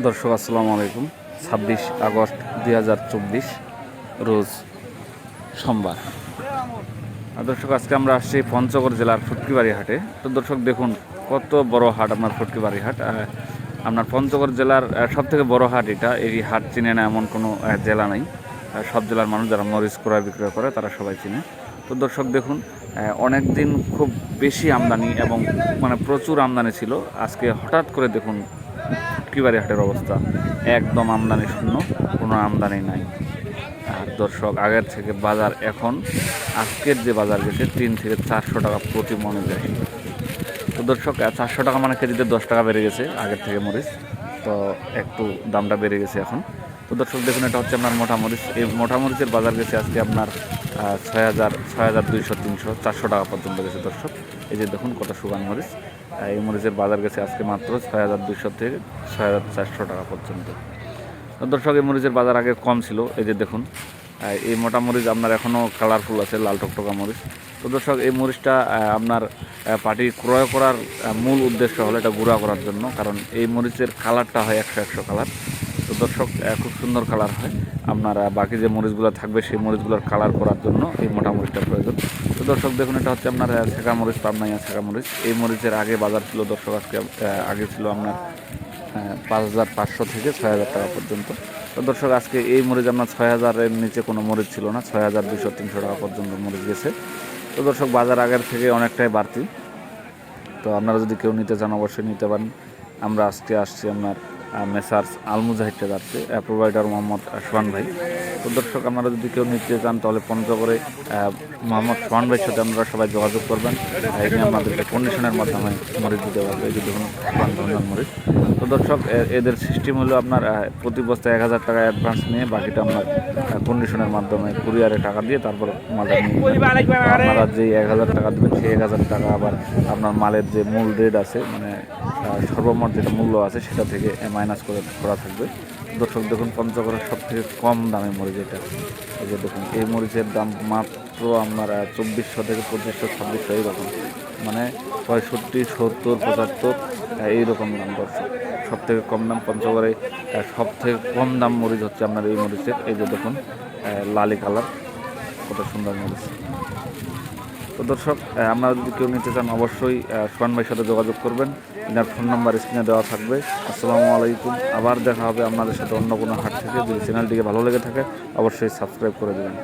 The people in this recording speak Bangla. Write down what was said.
দর্শক, আসসালামু আলাইকুম। ছাব্বিশ আগস্ট দুই হাজার চব্বিশ রোজ সোমবার। দর্শক, আজকে আমরা আসছি পঞ্চগড় জেলার ফুটকিবাড়ি হাটে তো দর্শক, দেখুন, কত বড় হাট আপনার ফুটকিবাড়ি হাট আপনার পঞ্চগড় জেলার সব থেকে বড় হাট এটা। এই হাট চিনে না এমন কোনো জেলা নেই। সব জেলার মানুষ যারা মরিচ ক্রয় বিক্রয় করে, তারা সবাই চিনে। তো দর্শক, দেখুন অনেক দিন খুব বেশি আমদানি এবং মানে প্রচুর আমদানি ছিল। আজকে হঠাৎ করে, দেখুন ফুটকিবাড়ি হাটের অবস্থা একদম আমদানি শূন্য, কোনো আমদানি নাই। আর দর্শক, আগের থেকে বাজার এখন, আজকের যে বাজার গেছে তিন থেকে চারশো টাকা প্রতি মনে যায় তো দর্শক চারশো টাকা মানে কেজিতে দশ টাকা বেড়ে গেছে আগের থেকে মরিচ। তো একটু দামটা বেড়ে গেছে এখন। তো দর্শক, দেখুন, এটা হচ্ছে আপনার মোটা মরিচ এই মোটামরিচের বাজার গেছে আজকে আপনার ছয় হাজার ছয় হাজার দুইশো তিনশো, চারশো টাকা পর্যন্ত গেছে দর্শক। এই যে দেখুন, কত সুগান মরিচ। এই মরিচের বাজার গেছে আজকে মাত্র ছয় হাজার দুইশো থেকে ছয় হাজার চারশো টাকা পর্যন্ত। দর্শক, এই মরিচের বাজার আগে কম ছিল। এই যে দেখুন এই মোটা মরিচ আপনার এখনও কালারফুল আছে, লাল টকটকা মরিচ। তো দর্শক, এই মরিচটা আপনার পার্টি ক্রয় করার মূল উদ্দেশ্য হলো এটা গুঁড়া করার জন্য। কারণ এই মরিচের কালারটা হয় একশো একশো কালার তো দর্শক খুব সুন্দর কালার হয়। আপনার বাকি যে মরিচগুলো থাকবে, সেই মরিচগুলোর কালার করার জন্য এই মোটা মরিচটা প্রয়োজন। তো দর্শক, দেখুন, এটা হচ্ছে আপনার ছেঁকা মরিচ, পাবনাইয়া ছেঁকা মরিচ। এই মরিচের আগে বাজার ছিল দর্শক, আজকে আগে ছিল আপনার পাঁচ হাজার পাঁচশো থেকে ছয় হাজার টাকা পর্যন্ত। তো দর্শক, আজকে এই মরিচ আপনার ছয় হাজারের নিচে কোনো মরিচ ছিল না, ছয় হাজার দুশো তিনশো টাকা পর্যন্ত মরিচ গেছে। তো দর্শক, বাজার আগের থেকে অনেকটাই বাড়তি। তো আপনারা যদি কেউ নিতে চান, অবশ্যই নিতে পারেন। আমরা আজকে আসছি আপনার মেসার্স আলমুজাহিদ যাচ্ছে প্রোভাইডার মোহাম্মদ সোহান ভাই। তো দর্শক, আপনারা যদি কেউ নিতে চান, তাহলে পঞ্চগড়ে মোহাম্মদ সোহান ভাইয়ের সাথে আপনারা সবাই যোগাযোগ করবেন। এখানে আপনাদেরকে কন্ডিশনের মাধ্যমে মরিচ দিতে পারবে, এই যে দেখুন ধরনের মরিচ। তো দর্শক এদের সিস্টেম হলো আপনার প্রতি বস্তায় এক হাজার টাকা অ্যাডভান্স নিয়ে বাকিটা আপনার কন্ডিশনের মাধ্যমে কুরিয়ারে টাকা দিয়ে তারপর মালটা। আপনারা যে এক হাজার টাকা দেবেন, সেই এক হাজার টাকা আবার আপনার মালের যে মূল রেট আছে মানে সর্বমোট যেটা মূল্য আছে সেটা থেকে মাইনাস করে করা থাকবে। দর্শক, দেখুন পঞ্চগড়ের সব থেকে কম দামে মরিচ এটা। এই যে দেখুন, এই মরিচের দাম মাত্র আপনার চব্বিশশো থেকে পঁচিশশো, ছাব্বিশশো এইরকম। মানে পঁয়ষট্টি, সত্তর, পঁচাত্তর, এইরকম দাম দর্শক। সব থেকে কম দাম পঞ্চগড়ে সব থেকে কম দাম মরিচ হচ্ছে আপনার এই মরিচের। এই যে দেখুন লালি কালার। কত সুন্দর মরিচ। তো দর্শক আপনারা যদি কেউ নিতে চান, অবশ্যই সোহান ভাইয়ের সাথে যোগাযোগ করবেন। এনার ফোন নাম্বার স্ক্রিনে দেওয়া থাকবে। আসসালামু আলাইকুম। আবার দেখা হবে আপনাদের সাথে অন্য কোনো হাট থেকে। যদি চ্যানেলটিকে ভালো লেগে থাকে, অবশ্যই সাবস্ক্রাইব করে দেবেন।